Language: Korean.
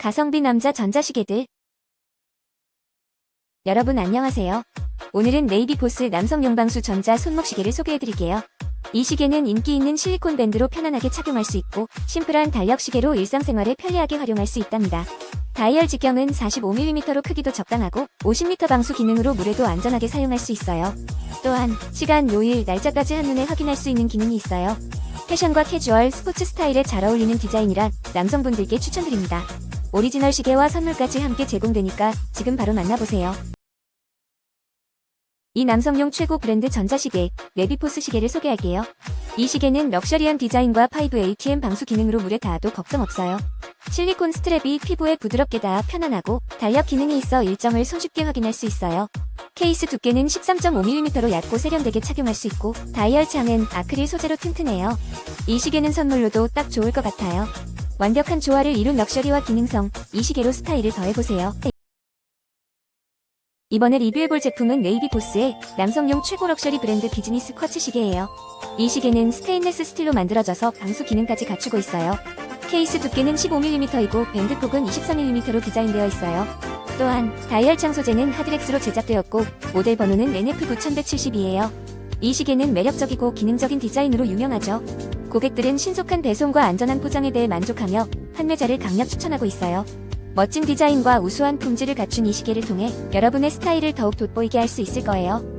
가성비 남자 전자시계들. 여러분 안녕하세요. 오늘은 네이비 보스 남성 용방수 전자 손목시계를 소개해드릴게요. 이 시계는 인기 있는 실리콘 밴드로 편안하게 착용할 수 있고 심플한 달력 시계로 일상생활에 편리하게 활용할 수 있답니다. 다이얼 직경은 45mm로 크기도 적당하고 50m 방수 기능으로 물에도 안전하게 사용할 수 있어요. 또한 시간, 요일, 날짜까지 한눈에 확인할 수 있는 기능이 있어요. 패션과 캐주얼, 스포츠 스타일에 잘 어울리는 디자인이라 남성분들께 추천드립니다. 오리지널 시계와 선물까지 함께 제공되니까 지금 바로 만나보세요. 이 남성용 최고 브랜드 전자시계, 네비포스 시계를 소개할게요. 이 시계는 럭셔리한 디자인과 5ATM 방수 기능으로 물에 닿아도 걱정 없어요. 실리콘 스트랩이 피부에 부드럽게 닿아 편안하고 달력 기능이 있어 일정을 손쉽게 확인할 수 있어요. 케이스 두께는 13.5mm로 얇고 세련되게 착용할 수 있고 다이얼 창은 아크릴 소재로 튼튼해요. 이 시계는 선물로도 딱 좋을 것 같아요. 완벽한 조화를 이룬 럭셔리와 기능성, 이 시계로 스타일을 더해보세요. 이번에 리뷰해볼 제품은 네이비 보스의 남성용 최고 럭셔리 브랜드 비즈니스 쿼츠 시계예요. 이 시계는 스테인레스 스틸로 만들어져서 방수 기능까지 갖추고 있어요. 케이스 두께는 15mm이고 밴드 폭은 23mm로 디자인되어 있어요. 또한 다이얼 창 소재는 하드렉스로 제작되었고 모델 번호는 NF9172예요. 이 시계는 매력적이고 기능적인 디자인으로 유명하죠. 고객들은 신속한 배송과 안전한 포장에 대해 만족하며 판매자를 강력 추천하고 있어요. 멋진 디자인과 우수한 품질을 갖춘 이 시계를 통해 여러분의 스타일을 더욱 돋보이게 할 수 있을 거예요.